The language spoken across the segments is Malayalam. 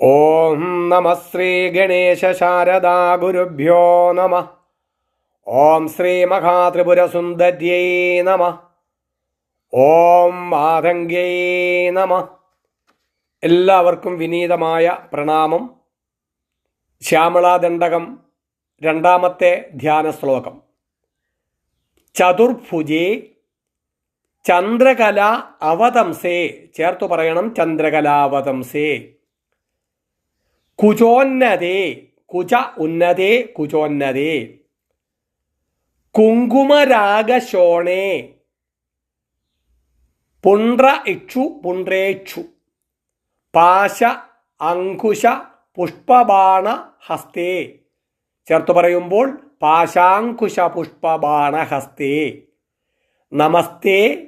ഓം നമ ശ്രീ ഗണേശ ശാരദാ ഗുരുഭ്യോ നമ. ഓം ശ്രീ മഹാത്രിപുരസുന്ദര്യൈ നമ. ഓം മാതംഗ്യൈ നമ. എല്ലാവർക്കും വിനീതമായ പ്രണാമം. ശ്യാമളാദണ്ഡകം രണ്ടാമത്തെ ധ്യാന ശ്ലോകം. ചതുർഭുജേ ചന്ദ്രകല അവതംസേ. ചേർത്തു പറയണം ചന്ദ്രകലാവതംസേ കുചോന്നതേ കുച ഉന്നതേ കുചോന്നതേ. കുങ്കുമരാഗശോണേ. പുണ്ട്ര ഇക്ഷു പുണ്ട്രേക്ഷു പാശ അങ്കുശ പുഷ്പബാണ ഹസ്തേ. ചേർത്ത് പറയുമ്പോൾ പാശാങ്കുശ പുഷ്പബാണ ഹസ്തേ. നമസ്തേ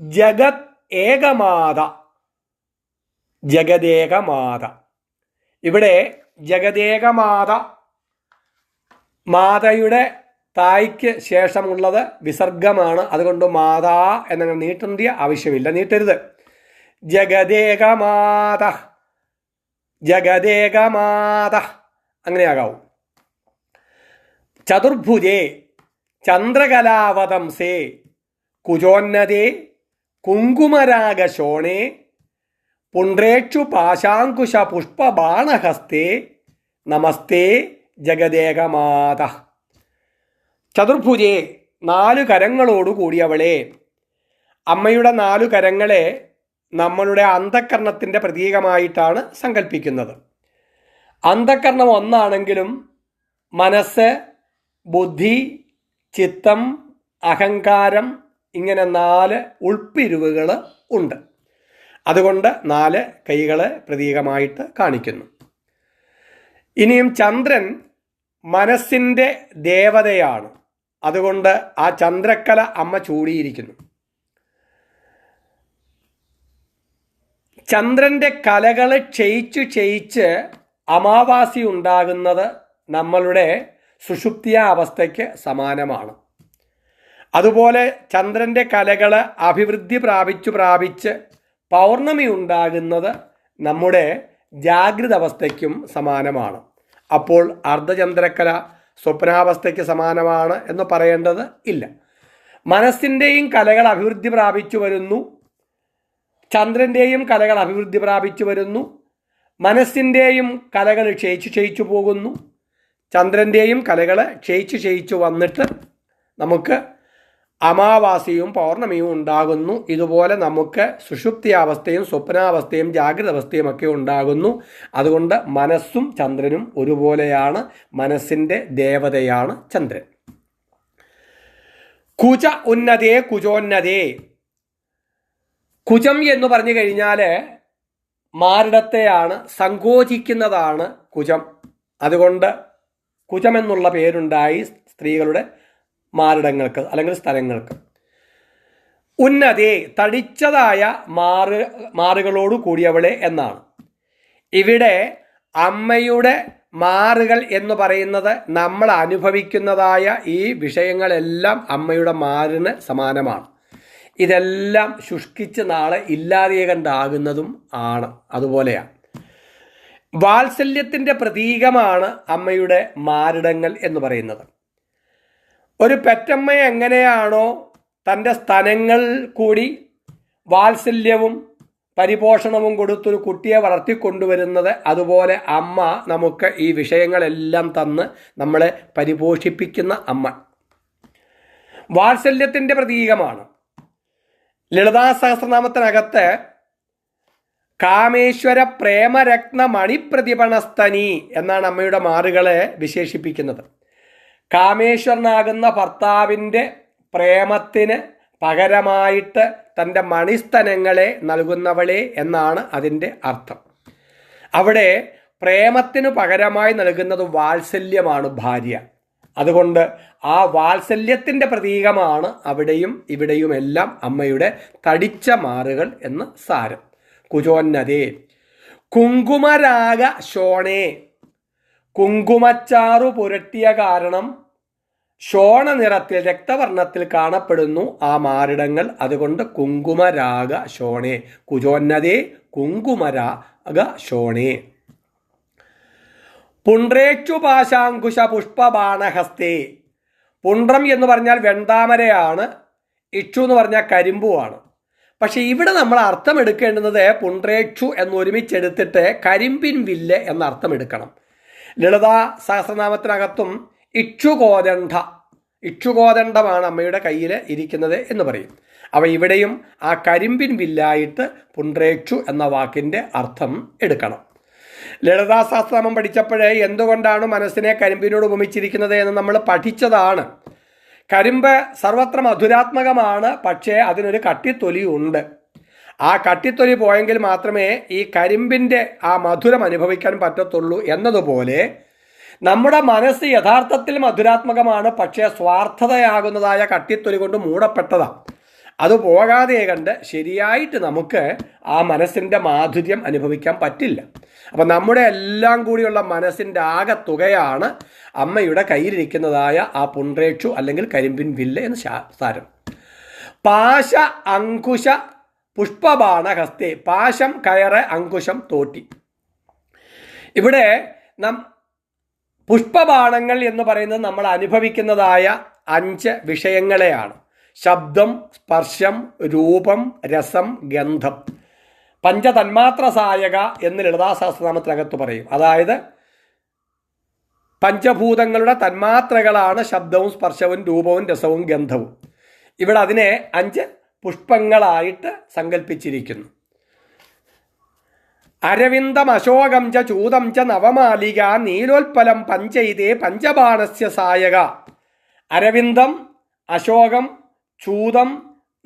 ജഗത് ഏകമാത. ജഗദേകമാത ഇവിടെ ജഗദേകമാത മാതയുടെ തായ്ക്ക് ശേഷമുള്ളത് വിസർഗമാണ്. അതുകൊണ്ട് മാതാ എന്നങ്ങനെ നീട്ടേണ്ട ആവശ്യമില്ല. നീട്ടരുത്. ജഗദേകമാത ജഗദേകമാത അങ്ങനെയാകാവും. ചതുർഭുജേ ചന്ദ്രകലാവതംസേ കുജോന്നതേ കുങ്കുമരാഗശോണേ പുണ്ട്രേക്ഷു പാശാങ്കുശ പുഷ്പബാണഹസ്തേ. നമസ്തേ ജഗദേകമാത. ചതുർഭുജേ നാലു കരങ്ങളോടു കൂടിയവളെ. അമ്മയുടെ നാലു കരങ്ങളെ നമ്മളുടെ അന്ധക്കരണത്തിന്റെ പ്രതീകമായിട്ടാണ് സങ്കല്പിക്കുന്നത് അന്ധക്കരണം ഒന്നാണെങ്കിലും മനസ്സ് ബുദ്ധി ചിത്തം അഹങ്കാരം ഇങ്ങനെ നാല് ഉൾപ്പിരിവുകൾ ഉണ്ട്. അതുകൊണ്ട് നാല് കൈകളെ പ്രതീകമായിട്ട് കാണിക്കുന്നു. ഇനിയും ചന്ദ്രൻ മനസ്സിന്റെ ദേവതയാണ്. അതുകൊണ്ട് ആ ചന്ദ്രക്കല അമ്മ ചൂടിയിരിക്കുന്നു. ചന്ദ്രന്റെ കലകൾ ക്ഷയിച്ചു ക്ഷയിച്ച് അമാവാസി ഉണ്ടാകുന്നത് നമ്മളുടെ സുഷുപ്തിയ അവസ്ഥയ്ക്ക് സമാനമാണ്. അതുപോലെ ചന്ദ്രന്റെ കലകൾ അഭിവൃദ്ധി പ്രാപിച്ചു പ്രാപിച്ച് പൗർണമി ഉണ്ടാകുന്നത് നമ്മുടെ ജാഗ്രത അവസ്ഥയ്ക്കും സമാനമാണ്. അപ്പോൾ അർദ്ധചന്ദ്രക്കല സ്വപ്നാവസ്ഥയ്ക്ക് സമാനമാണ് എന്ന് പറയേണ്ടത് ഇല്ല. മനസ്സിന്റെയും കലകൾ അഭിവൃദ്ധി പ്രാപിച്ചു വരുന്നു. ചന്ദ്രന്റെയും കലകൾ അഭിവൃദ്ധി പ്രാപിച്ചു വരുന്നു. മനസ്സിന്റെയും കലകൾ ക്ഷയിച്ചു ക്ഷയിച്ചു പോകുന്നു. ചന്ദ്രന്റെയും കലകൾ ക്ഷയിച്ചു ക്ഷയിച്ചു വന്നിട്ട് നമുക്ക് അമാവാസിയും പൗർണമിയും ഉണ്ടാകുന്നു. ഇതുപോലെ നമുക്ക് സുഷുപ്തിയാവസ്ഥയും സ്വപ്നാവസ്ഥയും ജാഗ്രത അവസ്ഥയും ഒക്കെ ഉണ്ടാകുന്നു. അതുകൊണ്ട് മനസ്സും ചന്ദ്രനും ഒരുപോലെയാണ്. മനസ്സിന്റെ ദേവതയാണ് ചന്ദ്രൻ. കുച ഉന്നതേ കുചോന്നതേ കുജം എന്ന് പറഞ്ഞു കഴിഞ്ഞാൽ മാറിടത്തെയാണ് സങ്കോചിക്കുന്നതാണ് കുജം. അതുകൊണ്ട് കുജം എന്നുള്ള പേരുണ്ടായി സ്ത്രീകളുടെ മാറിടങ്ങൾക്ക് അല്ലെങ്കിൽ സ്ഥലങ്ങൾക്ക്. ഉന്നതേ തടിച്ചതായ മാറ് മാറുകളോട് കൂടിയവളെ എന്നാണ്. ഇവിടെ അമ്മയുടെ മാറുകൾ എന്ന് പറയുന്നത് നമ്മൾ അനുഭവിക്കുന്നതായ ഈ വിഷയങ്ങളെല്ലാം അമ്മയുടെ മാറിന് സമാനമാണ്. ഇതെല്ലാം ശുഷ്കിച്ച് നാളെ ഇല്ലാതെകണ്ടാകുന്നതും ആണ്. അതുപോലെയാണ് വാത്സല്യത്തിന്റെ പ്രതീകമാണ് അമ്മയുടെ മാറിടങ്ങൾ എന്ന് പറയുന്നത്. ഒരു പെറ്റമ്മ എങ്ങനെയാണോ തന്റെ സ്ഥലങ്ങൾ കൂടി വാത്സല്യവും പരിപോഷണവും കൊടുത്തൊരു കുട്ടിയെ വളർത്തിക്കൊണ്ടുവരുന്നത് അതുപോലെ അമ്മ നമുക്ക് ഈ വിഷയങ്ങളെല്ലാം തന്ന് നമ്മളെ പരിപോഷിപ്പിക്കുന്ന അമ്മ. വാത്സല്യത്തിന്റെ പ്രതീകമാണ്. ലളിതാ സഹസ്രനാമത്തിനകത്ത് കാമേശ്വര പ്രേമരത്ന മണിപ്രതിപണസ്തനി എന്നാണ് അമ്മയുടെ മാറുകളെ വിശേഷിപ്പിക്കുന്നത്. കാമേശ്വരനാകുന്ന ഭർത്താവിന്റെ പ്രേമത്തിന് പകരമായിട്ട് തന്റെ മണിസ്തനങ്ങളെ നൽകുന്നവളെ എന്നാണ് അതിന്റെ അർത്ഥം. അവിടെ പ്രേമത്തിന് പകരമായി നൽകുന്നത് വാത്സല്യമാണ് ഭാര്യ. അതുകൊണ്ട് ആ വാത്സല്യത്തിന്റെ പ്രതീകമാണ് അവിടെയും ഇവിടെയുമെല്ലാം അമ്മയുടെ തടിച്ച മാറുകൾ എന്ന് സാരം. കുചോന്നതേ. കുങ്കുമരാഗ ശോണേ. കുങ്കുമച്ചാറു പുരട്ടിയ കാരണം ശോണ നിറത്തിൽ രക്തവർണത്തിൽ കാണപ്പെടുന്നു ആ മാറിടങ്ങൾ. അതുകൊണ്ട് കുങ്കുമരാഗ ശോണേ. കുജോന്നതേ കുങ്കുമരാഗ ശോണേ. പുണ്ട്രേച്ചു പാശാങ്കുശ പുഷ്പബാണഹസ്തേ. പുണ്ട്രം എന്ന് പറഞ്ഞാൽ വെണ്ടാമരയാണ് ഇക്ഷു എന്ന് പറഞ്ഞാൽ കരിമ്പുവാണ്. പക്ഷേ ഇവിടെ നമ്മൾ അർത്ഥം എടുക്കേണ്ടുന്നത് പുണ്ട്രേക്ഷു എന്ന് ഒരുമിച്ചെടുത്തിട്ട് കരിമ്പിൻ വില്ല് എന്ന അർത്ഥം എടുക്കണം ലളിതാ സഹസ്രനാമത്തിനകത്തും ഇക്ഷുകോദണ്ഡ ഇക്ഷുകോദണ്ഡമാണ് അമ്മയുടെ കയ്യിൽ ഇരിക്കുന്നത് എന്ന് പറയും. അവ ഇവിടെയും ആ കരിമ്പിൻ വില്ലായിട്ട് പുണ്ട്രേക്ഷു എന്ന വാക്കിന്റെ അർത്ഥം എടുക്കണം. ലളിതാശാസ്ത്രമം പഠിച്ചപ്പോഴേ എന്തുകൊണ്ടാണ് മനസ്സിനെ കരിമ്പിനോട് ഉപമിച്ചിരിക്കുന്നത് എന്ന് നമ്മൾ പഠിച്ചതാണ്. കരിമ്പ് സർവത്ര മധുരാത്മകമാണ് പക്ഷേ അതിനൊരു കട്ടിത്തൊലിയുണ്ട് ആ കട്ടിത്തൊലി പോയെങ്കിൽ മാത്രമേ ഈ കരിമ്പിന്റെ ആ മധുരം അനുഭവിക്കാൻ പറ്റത്തുള്ളൂ എന്നതുപോലെ നമ്മുടെ മനസ്സ് യഥാർത്ഥത്തിൽ മധുരാത്മകമാണ് പക്ഷേ സ്വാർത്ഥതയാകുന്നതായ കട്ടിത്തൊലി കൊണ്ട് മൂടപ്പെട്ടതാണ് അത് പോകാതെ കണ്ട് ശരിയായിട്ട് നമുക്ക് ആ മനസ്സിന്റെ മാധുര്യം അനുഭവിക്കാൻ പറ്റില്ല. അപ്പം നമ്മുടെ എല്ലാം കൂടിയുള്ള മനസ്സിന്റെ ആകെ തുകയാണ് അമ്മയുടെ കയ്യിലിരിക്കുന്നതായ ആ പുണ്ട്രേക്ഷു അല്ലെങ്കിൽ കരിമ്പിൻ വില്ല് എന്ന് സാരം. പാശ അങ്കുശ പുഷ്പബാണ ഹസ്തേ പാശം കയറ് അങ്കുശം തോട്ടി. ഇവിടെ നം പുഷ്പബാണങ്ങൾ എന്ന് പറയുന്നത് നമ്മൾ അനുഭവിക്കുന്നതായ അഞ്ച് വിഷയങ്ങളെയാണ്. ശബ്ദം സ്പർശം രൂപം രസം ഗന്ധം. പഞ്ചതന്മാത്ര സായക എന്ന് ലളിതാശാസ്ത്രനാമത്തിനകത്ത് പറയും. അതായത് പഞ്ചഭൂതങ്ങളുടെ തന്മാത്രകളാണ് ശബ്ദവും സ്പർശവും രൂപവും രസവും ഗന്ധവും. ഇവിടെ അതിനെ അഞ്ച് പുഷ്പങ്ങളായിട്ട് സങ്കല്പിച്ചിരിക്കുന്നു അരവിന്ദം അശോകം ച ചൂതം ച നവമാലിക നീലോത്പലം പഞ്ചൈതേ പഞ്ചബാണസ്യ സായക. അരവിന്ദം അശോകം ചൂതം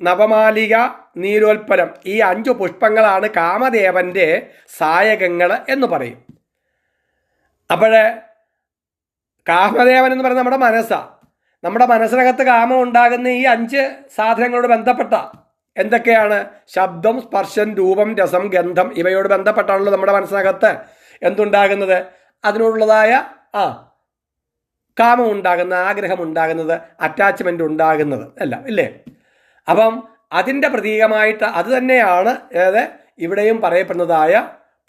നവമാലിക നീലോത്പലം ഈ അഞ്ചു പുഷ്പങ്ങളാണ് കാമദേവന്റെ സായകങ്ങൾ എന്ന് പറയും. അപ്പോഴേ കാമദേവൻ എന്ന് പറയുന്നത് നമ്മുടെ മനസ്സാണ് നമ്മുടെ മനസ്സിനകത്ത് കാമം ഉണ്ടാകുന്ന ഈ അഞ്ച് സാധനങ്ങളോട് ബന്ധപ്പെട്ട എന്തൊക്കെയാണ്? ശബ്ദം സ്പർശം രൂപം രസം ഗന്ധം ഇവയോട് ബന്ധപ്പെട്ടാണല്ലോ നമ്മുടെ മനസ്സിനകത്ത് എന്തുണ്ടാകുന്നത്? അതിനോടുള്ളതായ ആ കാമം ഉണ്ടാകുന്ന ആഗ്രഹം ഉണ്ടാകുന്നത് അറ്റാച്ച്മെന്റ് ഉണ്ടാകുന്നത് എല്ലാം ഇല്ലേ? അപ്പം അതിന്റെ പ്രതീകമായിട്ട് അത് തന്നെയാണ് ഏത്? ഇവിടെയും പറയപ്പെടുന്നതായ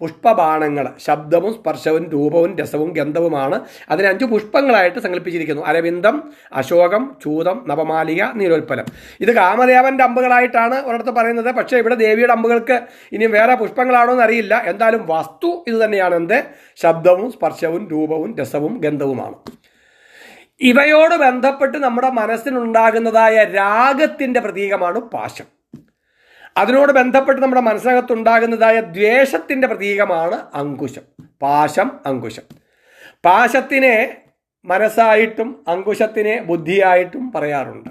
പുഷ്പബാണങ്ങൾ ശബ്ദവും സ്പർശവും രൂപവും രസവും ഗന്ധവുമാണ് അതിന് അഞ്ച് പുഷ്പങ്ങളായിട്ട് സങ്കല്പിച്ചിരിക്കുന്നു അരവിന്ദം അശോകം ചൂതം നവമാലിക നീലോൽപ്പലം ഇത് കാമദേവന്റെ അമ്പുകളായിട്ടാണ് ഒരിടത്ത് പറയുന്നത്. പക്ഷേ ഇവിടെ ദേവിയുടെ അമ്പുകൾക്ക് ഇനി വേറെ പുഷ്പങ്ങളാണോ എന്നറിയില്ല. എന്തായാലും വസ്തു ഇത് തന്നെയാണ്. എന്ത്? ശബ്ദവും സ്പർശവും രൂപവും രസവും ഗന്ധവുമാണ്. ഇവയോട് ബന്ധപ്പെട്ട് നമ്മുടെ മനസ്സിനുണ്ടാകുന്നതായ രാഗത്തിന്റെ പ്രതീകമാണ് പാശം. അതിനോട് ബന്ധപ്പെട്ട് നമ്മുടെ മനസ്സിനകത്തുണ്ടാകുന്നതായ ദ്വേഷത്തിന്റെ പ്രതീകമാണ് അങ്കുശം പാശം അങ്കുശം. പാശത്തിനെ മനസ്സായിട്ടും അങ്കുശത്തിനെ ബുദ്ധിയായിട്ടും പറയാറുണ്ട്.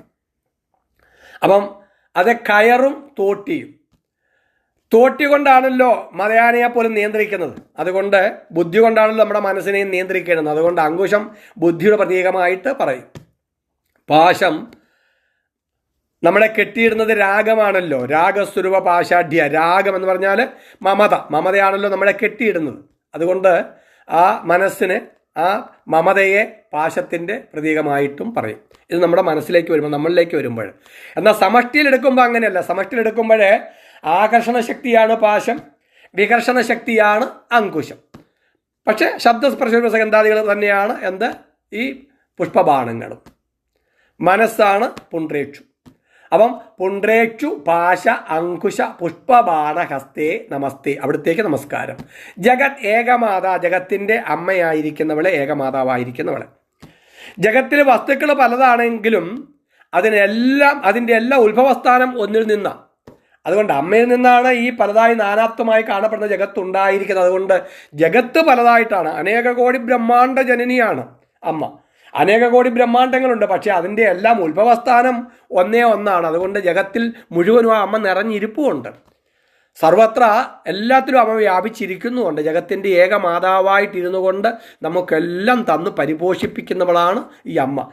അപ്പം അത് കയറും തോട്ടിയും. തോട്ടി കൊണ്ടാണല്ലോ മലയാളിയെ പോലും നിയന്ത്രിക്കുന്നത്. അതുകൊണ്ട് ബുദ്ധി കൊണ്ടാണല്ലോ നമ്മുടെ മനസ്സിനെയും നിയന്ത്രിക്കേണ്ടത്. അതുകൊണ്ട് അങ്കുശം ബുദ്ധിയുടെ പ്രതീകമായിട്ട് പറയും. പാശം നമ്മളെ കെട്ടിയിടുന്നത് രാഗമാണല്ലോ. രാഗസ്വരൂപ പാശാഢ്യ. രാഗം എന്ന് പറഞ്ഞാൽ മമത. മമതയാണല്ലോ നമ്മളെ കെട്ടിയിടുന്നത്. അതുകൊണ്ട് ആ മനസ്സിന് ആ മമതയെ പാശത്തിന്റെ പ്രതീകമായിട്ടും പറയും. ഇത് നമ്മുടെ മനസ്സിലേക്ക് വരുമ്പോൾ നമ്മളിലേക്ക് വരുമ്പോൾ. എന്നാൽ സമഷ്ടിയിലെടുക്കുമ്പോൾ അങ്ങനെയല്ല. സമഷ്ടിയിൽ എടുക്കുമ്പോൾ ആകർഷണ ശക്തിയാണ് പാശം വികർഷണ ശക്തിയാണ് അങ്കുശം. പക്ഷേ ശബ്ദസ്പർശഗന്ധാദികൾ തന്നെയാണ് എന്ത്? ഈ പുഷ്പബാണങ്ങളും. മനസ്സാണ് പുണ്ട്രേക്ഷു. അപ്പം പുണ്ട്രേക്ഷു പാശ അങ്കുശ പുഷ്പബാണ ഹസ്തേ നമസ്തേ. അവിടത്തേക്ക് നമസ്കാരം. ജഗത് ഏകമാതാ ജഗത്തിന്റെ അമ്മയായിരിക്കുന്നവളെ ഏകമാതാവായിരിക്കുന്നവളെ. ജഗത്തിൽ വസ്തുക്കൾ പലതാണെങ്കിലും അതിനെല്ലാം അതിന്റെ എല്ലാ ഉത്ഭവസ്ഥാനം ഒന്നിൽ നിന്നാണ് അതുകൊണ്ട് അമ്മയിൽ നിന്നാണ് ഈ പലതായി നാനാത്വമായി കാണപ്പെടുന്ന ജഗത്ത് ഉണ്ടായിരിക്കുന്നത്. അതുകൊണ്ട് ജഗത്ത് പലതായിട്ടാണ്. അനേക കോടി ബ്രഹ്മാണ്ട ജനനിയാണ് അമ്മ. അനേക കോടി ബ്രഹ്മാണ്ടങ്ങളുണ്ട് പക്ഷേ അതിന്റെ എല്ലാം ഉത്ഭവസ്ഥാനം ഒന്നേ ഒന്നാണ്. അതുകൊണ്ട് ജഗത്തിൽ മുഴുവനും ആ അമ്മ നിറഞ്ഞിരിപ്പുമുണ്ട്. സർവത്ര എല്ലാത്തിലും അമ്മ വ്യാപിച്ചിരിക്കുന്നുമുണ്ട്. ജഗത്തിന്റെ ഏക മാതാവായിട്ടിരുന്നു കൊണ്ട് നമുക്കെല്ലാം തന്നു പരിപോഷിപ്പിക്കുന്നവളാണ് ഈ അമ്മ.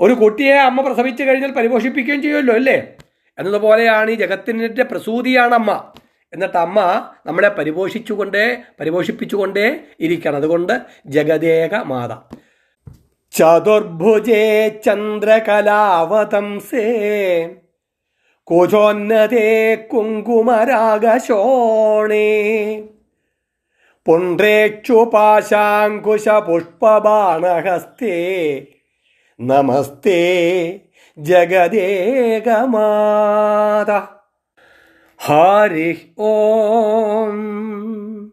ഒരു കുട്ടിയെ അമ്മ പ്രസവിച്ചു കഴിഞ്ഞാൽ പരിപോഷിപ്പിക്കുകയും ചെയ്യുമല്ലോ അല്ലേ? എന്നതുപോലെയാണ് ഈ ജഗത്തിന്റെ പ്രസൂതിയാണ് അമ്മ. എന്നിട്ട് അമ്മ നമ്മളെ പരിപോഷിച്ചുകൊണ്ടേ പരിപോഷിപ്പിച്ചുകൊണ്ടേ ഇരിക്കണം അതുകൊണ്ട് ജഗദേക മാത. ചതുർഭുജേ ചന്ദ്രകലാവതംസേ. കുജോന്നതേ കുങ്കുമരാഗശോണേ. പുഷ്പബാണഹസ്തേ നമസ്തേ ജഗദേകമാത. ഹരി ഓം.